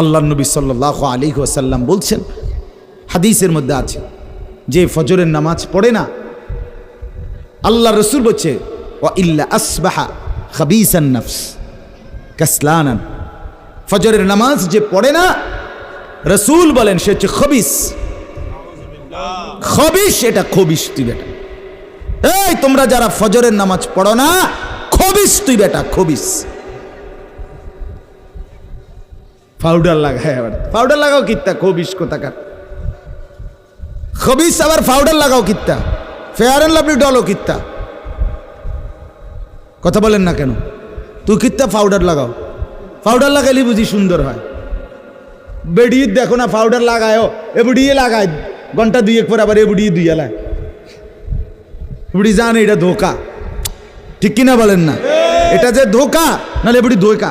আল্লাহ নবী সাল্লাহ আলী ওসাল্লাম বলছেন, হাদিসের মধ্যে আছে, যে ফজরের নামাজ পড়ে না, আল্লাহ রসুল বলছে ও ইল্লা আসবাহা খাবিসান নফস, কাসলানান। ফজরের নামাজ যে পড়ে না, রসুল বলেন, সে হচ্ছে খবিস। খবিস এটা খবিস তুই বেটা। এই তোমরা যারা ফজরের নামাজ পড়ো না, খবিস তুই বেটা, খবিস। পাউডার লাগায় আবার পাউডার লাগাও কিত্তা খবিস কোথাকার। খবিস আবার পাউডার লাগাও কিত্তা ফেয়ার অ্যান্ড লাভলি ডলও কিত্তা। কথা বলেন না কেন? তুই কিত্তা পাউডার লাগাও। পাউডার লাগাইলে বুঝি সুন্দর হয়। বেডিয়ে দেখো না পাউডার লাগায়ও এবুডিয়ে লাগায়। ঘণ্টা দুয়েক পর আবার এবুডিয়ে দুই এলায় এবুডি জানে এটা ধোকা। ঠিক কিনা বলেন না? এটা যে ধোকা নাহলে এবুডি ধোকা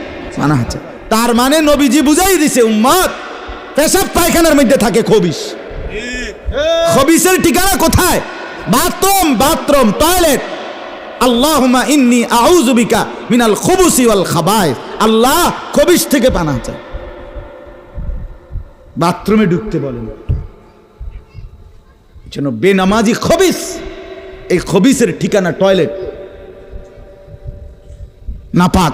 পানাহা চাই তার মানে নবীজি বুঝাই দিছে উম্মত পেশাব পায়খানার মধ্যে থাকে খবিস খবিসের ঠিকানা কোথায়? Bathroom bathroom, toilet. আল্লাহুমা ইন্নি মিনাল ওয়াল খাবায় আল্লাহ খবিস থেকে পানা চায়। বাথরুমে ঢুকতে বলেন। যেন বেনামাজি খবিস এই খবিসের ঠিকানা টয়লেট। নাপাক।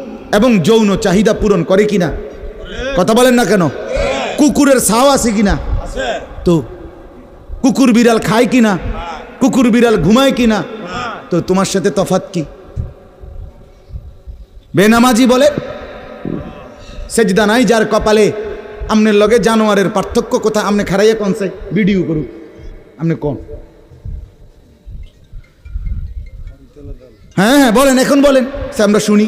এবং যৌন চাহিদা পূরণ করে কিনা? কথা বলেন না কেন? কুকুরের ছাও আছে কিনা? তো কুকুর বিড়াল খায় কিনা? কুকুর বিড়াল ঘুমায় কিনা? তো তোমার সাথে তফাত কি? বেনামাজি বলে সেজদা নাই যার কপালে আমনের লগে জানোয়ারের পার্থক্য কোথায় আমনে খারাইয়া কোন সে ভিডিও করুক। আপনি কোন? হ্যাঁ হ্যাঁ বলেন এখন বলেন। সে আমরা শুনি।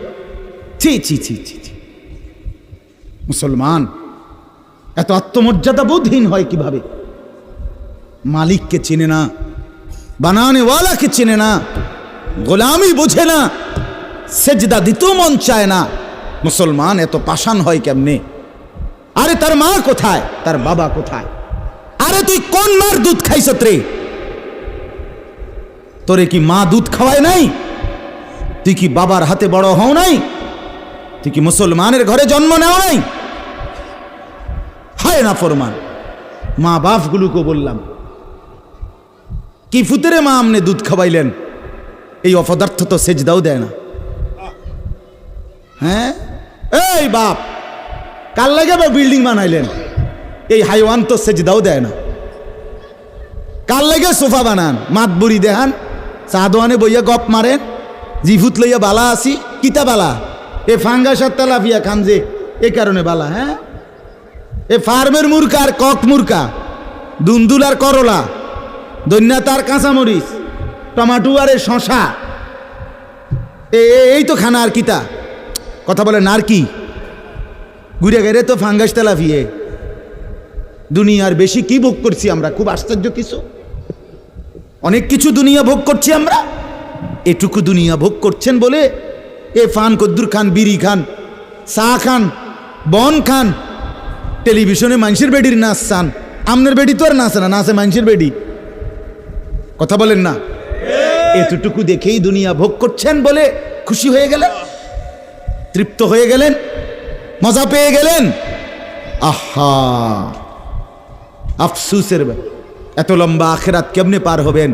ছি ছি ছি ছি ছি। মুসলমান, এত আত্মমর্যাদা বোধহীন হয় কীভাবে? মালিককে চেনে না, বানানেওয়ালাকে চেনে না, গোলামি বোঝে না, সেজদা দিতেও মন চায় না। মুসলমান এত পাষাণ হয় কেমনে? আরে তার মা কোথায়? তার বাবা কোথায়? আরে তুই কোন মার দুধ খাইছত রে তোরে কি মা দুধ খাওয়ায় নাই? তুই কি বাবার হাতে বড় হও নাই? তুই কি মুসলমানের ঘরে জন্ম নেও নাই। হায় না ফরমান। মা বাপগুলোকে বললাম, কি ফুতেরে মা আমনে দুধ খাওয়াইলেন? এই অপদার্থ তো সেজদাও দেয় না। হ্যাঁ? এই বাপ, কার লাগে বা বিল্ডিং বানাইলেন? এই হাইওয়ান তো সেজদাও দেয় না। কার লাগে সোফা বানান? মাত বুড়ি দেহান, চা বইয়া গপ মারেন, জিভুত লইয়া বালা আসি, কিতা বালা? এ ফাঙ্গাসার তেলাপিয়া খান যে, এ কারণে বালা হ্যাঁ? এ ফার্মের মুরকা আর কক মুরকা দুন্দুল আর করলা দৈন্যা তার কাঁচামরিচ, টমাটো আর এ শশা এই তো খানা আর কিতা কথা বলে আর কি? ঘুরে গেলে তো ফাঙ্গাস তেলাফিয়ে দুনিয়ার বেশি কি ভোগ করছি আমরা? খুব আশ্চর্য কিছু। অনেক কিছু দুনিয়া ভোগ করছি আমরা। এটুকু দুনিয়া ভোগ করছেন বলে এ ফান কদ্দুর খান, বিড়ি খান, চা খান, বন খান। টেলিভিশনে মানুষের বেডির নাচ চান। আমনের বেডি তো আর নাচে না, নাচে মানুষের বেডি। কথা বলেন না। এতটুকু দেখেই দুনিয়া ভোগ করছেন বলে খুশি হয়ে গেলেন, তৃপ্ত হয়ে গেলেন, মজা পেয়ে গেলেন। আহা! আফসুসের এত লম্বা আখেরাত কেমনে পার হবেন?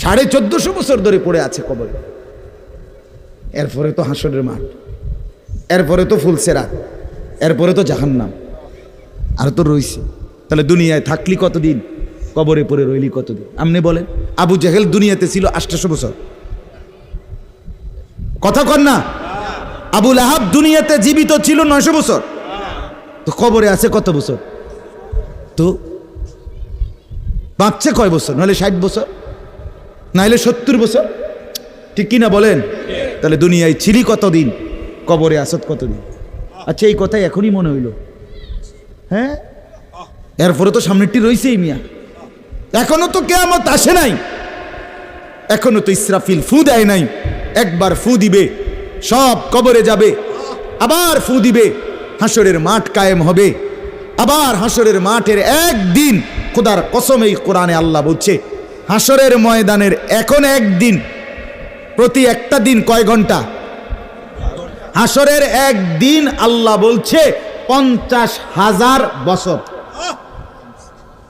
সাড়ে চোদ্দশো বছর ধরে পড়ে আছে কবরে। এরপরে তো হাসরের মাঠ, এরপরে তো ফুলসে রাত এরপরে তো জাহান্নাম। আর তো রইছে। তাহলে দুনিয়ায় থাকলি কতদিন? কবরে পড়ে রইলি কতদিন? আপনি বলেন, আবু জাহেল দুনিয়াতে ছিল আষ্টশো বছর। কথা কর না? আবুল আহাব দুনিয়াতে জীবিত ছিল নয়শো বছর। তো কবরে আছে কত বছর? তো বাঁচছে কয় বছর? নাহলে ষাট বছর? নাহলে সত্তর বছর? ঠিক কিনা বলেন? তাহলে দুনিয়ায় ছিলি কতদিন? কবরে আসত কতদিন? আচ্ছা এই কথাই এখনই মনে হইল। হ্যাঁ? এরপরে তো সামনেরটি রয়েছেই মিয়া। এখনও তো কেয়ামত আসে নাই। এখনও তো ইসরাফিল ফু দেয় নাই। একবার ফু দিবে, সব কবরে যাবে। আবার ফু দিবে, হাসরের মাঠ কায়েম হবে। আবার হাসরের মাঠের একদিন খোদার কসম এই কোরআনে আল্লাহ বলছে হাসরের ময়দানের এখন একদিন, প্রতি একটা দিন কয় ঘণ্টা? হাসরের একদিন আল্লাহ বলছে, পঞ্চাশ হাজার বছর।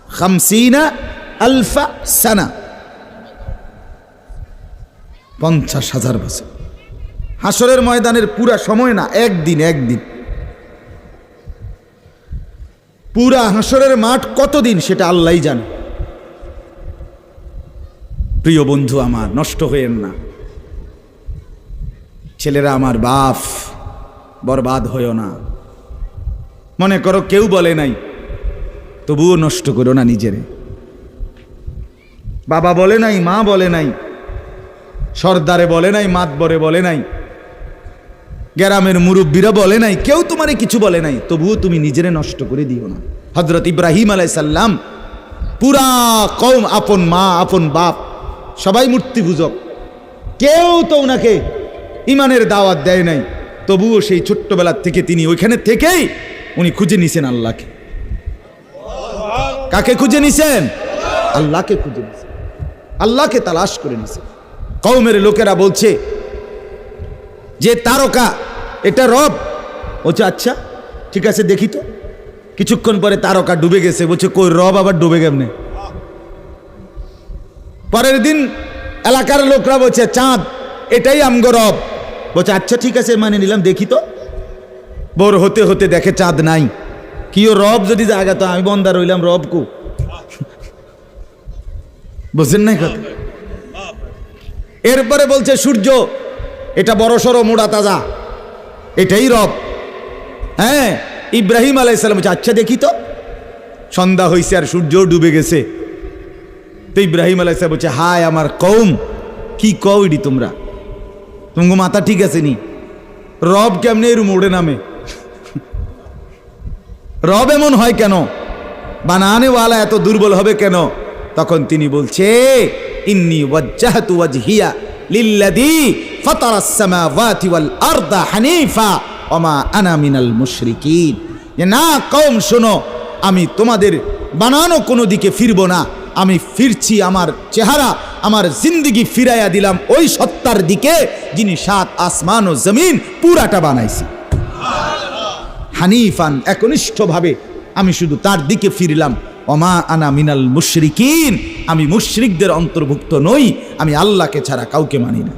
খামসিনা আলফা সানা। পঞ্চাশ হাজার বছর। হাসরের ময়দানের পুরা সময় না, একদিন একদিন। পুরা হাসরের মাঠ কতদিন সেটা আল্লাহই জানে। প্রিয় বন্ধু আমার, নষ্ট হয়েন না। ছেলেরা আমার বাপ, বরবাদ হইও না। মনে করো কেউ বলে নাই, তবুও নষ্ট করো না নিজেরে। বাবা বলে নাই, মা বলে নাই, সর্দারে বলে নাই, মাতবরে বলে নাই, গ্রামের মুরব্বীরা বলে নাই, কেউ তোমারে কিছু বলে নাই, তবুও তুমি নিজেরে নষ্ট করে দিও না। হজরত ইব্রাহিম আলাইসাল্লাম পুরা কম আপন মা, আপন বাপ সবাই মূর্তি পূজক। কেউ তো ওনাকে ইমানের দাওয়াত দেয় নাই। তবুও সেই ছোট্টবেলার থেকে তিনি ওইখানে থেকেই উনি খুঁজে নিছেন আল্লাহকে। কাকে খুঁজে নিছেন? আল্লাহকে খুঁজে নিছেন। আল্লাহকে তালাশ করে নিছেন। কৌমের লোকেরা বলছে, যে তারকা, এটা রব। বলছে আচ্ছা ঠিক আছে, দেখি তো। কিছুক্ষণ পরে তারকা ডুবে গেছে। বলছে, কই, রব আবার ডুবে কেমনে পরের দিন এলাকার লোকরা বলছে, চাঁদ, এটাই আমগো রব। বলছে আচ্ছা ঠিক আছে মানে নিলাম, দেখি তো। বোর হতে হতে দেখে চাঁদ নাই। কিও রব যদি জায়গা তো আমি বন্দা রইলাম রব কু। বুঝছেন নাই কথা? এরপরে বলছে, সূর্য, এটা বড় সড়ো মোড়া তাজা। এটাই রব। হ্যাঁ ইব্রাহিম আলাইসালাম আচ্ছা দেখি তো। সন্ধ্যা হয়েছে আর সূর্য ডুবে গেছে। তো ইব্রাহিম আলাইসালাম বলছে হায় আমার কৌম কি কও ইডি তোমরা? তোমাকে মাথা ঠিক আছে নি? রব কেমনে এরম ওড়ে নামে? রব এমন হয় কেন? বানানেওয়ালা এত দুর্বল হবে কেন? তখন তিনি বলছে, ইন্নি ওয়াজ্জাহতু ওয়াজহিয়া লিল্লাযী ফাতারাস সামাওয়াতি ওয়াল আরদা হানিফা ওমা আনা মিনাল মুশরিকিন। না, কওম, শোনো, আমি তোমাদের বানানো কোনো দিকে ফিরব না। আমি ফিরছি আমার চেহারা, আমার জিন্দিগি ফিরাইয়া দিলাম ওই সত্তার দিকে যিনি সাত আসমান ও জমিন পুরাটা বানাইছি। হানিফান একনিষ্ঠভাবে আমি শুধু তার দিকে ফিরলাম। অমা আনা মিনাল মুশরিকিন, আমি মুশরিকদের অন্তর্ভুক্ত নই, আমি আল্লাহকে ছাড়া কাউকে মানি না।